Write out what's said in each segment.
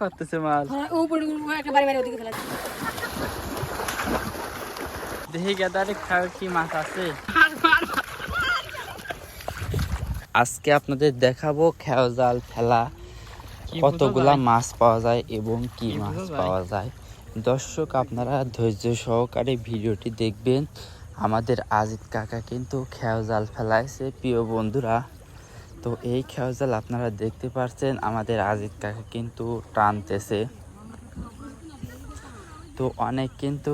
করতেছে মাছ হ্যাঁ। দেখি গেদারে খাওয়ার কি মাছ আছে। আজকে আপনাদের দেখাবো খেয়া জাল ফেলা কতগুলা মাছ পাওয়া যায় এবং কি কি মাছ পাওয়া যায়। দর্শক আপনারা ধৈর্য সহকারে ভিডিওটি দেখবেন। আমাদের আজিত কাকা কিন্তু খেয়া জাল ফেলাইছে প্রিয় বন্ধুরা। তো এই খেয়া জাল আপনারা দেখতে পাচ্ছেন আমাদের আজিত কাকা কিন্তু টানতেছে। তো অনেক কিন্তু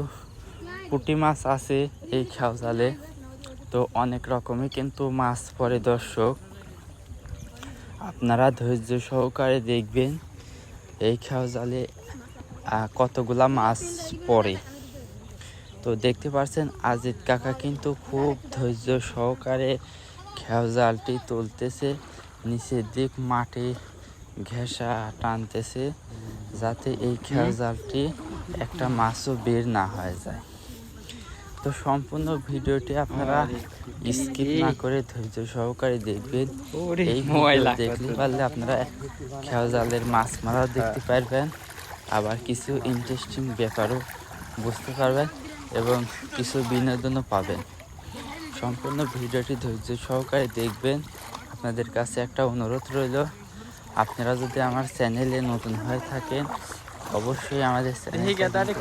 পুঁটি মাছ আছে এই খেয়া জালে তো অনেক রকমই কিন্তু মাছ পড়ে দর্শক। আপনারা ধৈর্য সহকারে দেখবেন এই খেয়া জালে আহ, কতগুলা মাছ পড়ে। তো দেখতে পাচ্ছেন আজিত কাকা কিন্তু খুব ধৈর্য সহকারে খেয়া জালটি তুলতেছে নিচের দিক মাটি ঘেঁষা টানতেছে যাতে এই খেয়া জালটি একটা মাছও বের না হয়ে যায়। তো সম্পূর্ণ ভিডিওটি আপনারা স্কিপ না করে ধৈর্য সহকারে দেখবেন। এই মোবাইল দেখতে পারলে আপনারা খেয়া জালের মাছ মারা দেখতে পারবেন আবার কিছু ইন্টারেস্টিং ব্যাপারও বুঝতে পারবেন এবং কিছু বিনোদনও পাবেন। সম্পূর্ণ ভিডিওটি ধৈর্য সহকারে দেখবেন। আপনাদের কাছে একটা অনুরোধ রইল। আপনারা যদি আমার চ্যানেলে নতুন হয়ে থাকেন অবশ্যই আমাদের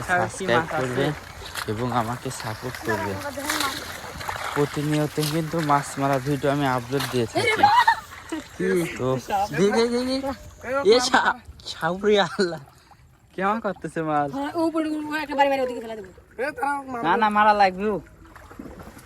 সাবস্ক্রাইব করবেন এবং আমাকে সাপোর্ট করবেন। প্রতিনিয়ত কিন্তু মাছ মারা ভিডিও আমি আপলোড দিয়ে থাকি। তো এ সাউরি আল্লাহ। কেমন করতেছে মাছ? হ্যাঁ, না না মারা লাগবে।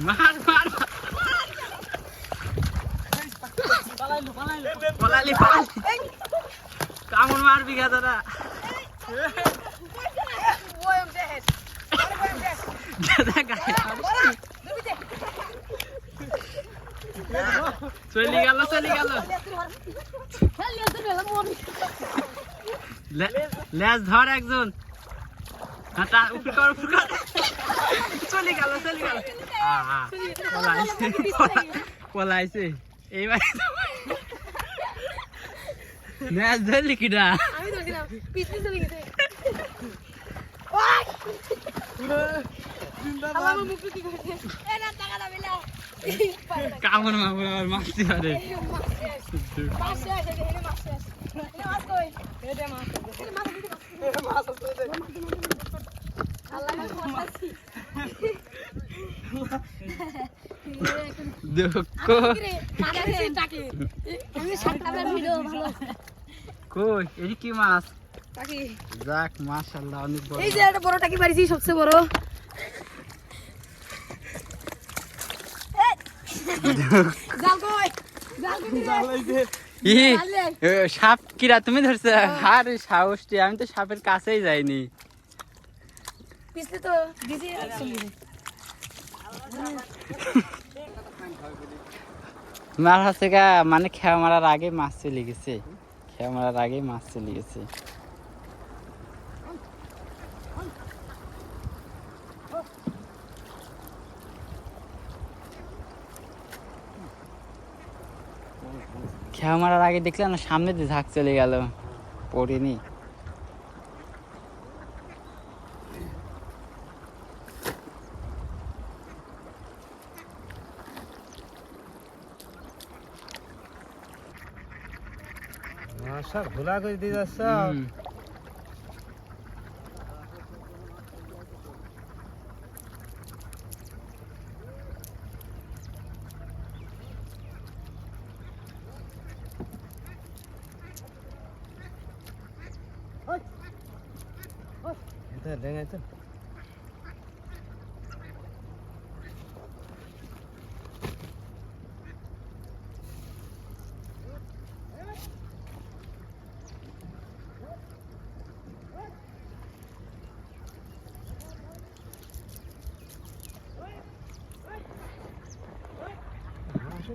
মার মার পলালি পলালি কামড় মারবি চলি গেল চলি গেল লেজ ধর একজন হ্যাঁ, উপরে কর, উপরে কর। চলে গেল চলে গেল। পলাইছে পলা- পলাইছে। এইবার লেজ ধরলি কিনা আমি ধরছিলাম পিছনে চলে গেছে আমার মুখ কি করছে এ না টাকা দাবি না কামড় মামড় আবার মারতে পারে মাছ কই এই কি মাছ? যাক মাশাআল্লাহ অনেক বড় এই যে একটা বড় টাকি সবচেয়ে বড়। সাপ কিরা তুমি ধরছো? আরে সাহসটি আমি তো সাপের কাছেই যাইনি। পিছলে তো মার হাতে গা মানে খেয়া মারার আগে মাছ চলে গেছে খেয়া মারার আগে মাছ চলে গেছে খেয়া মারার আগে দেখলাম সামনে দিয়ে ঝাঁক চলে গেল পড়িনি সব ভোলা করে দিয়ে যাচ্ছ হুম।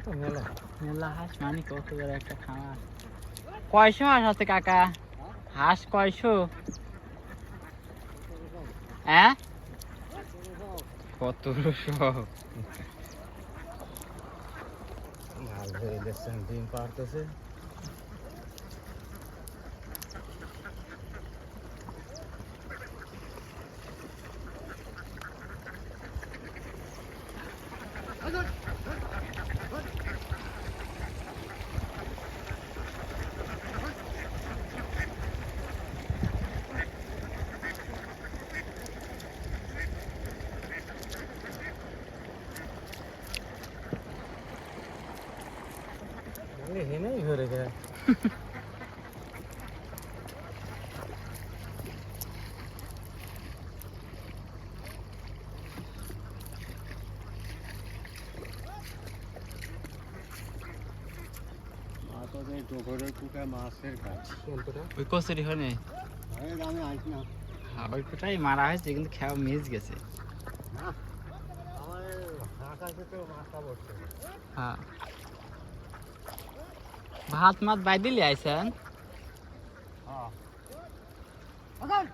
তো মেলা। মেলা হাঁস মানে কত বড় একটা খামার। কয়শো হাঁস আছে কাকা? হাঁস কয়শো? হ্যাঁ? কত সব? মাল হয়ে দেখছেন ডিম পারতেছে মানে হেনেই ঘরে গেছে কোনটা ওই কচুরি হনে আমি আসি না হ্যাঁ ওই কোটাই মারা হয়েছে কিন্তু খেয়া মিস গেছে আমার আকাশে তো মাথা পড়ছে হ্যাঁ ভাত মাত বাই দিলি ওখান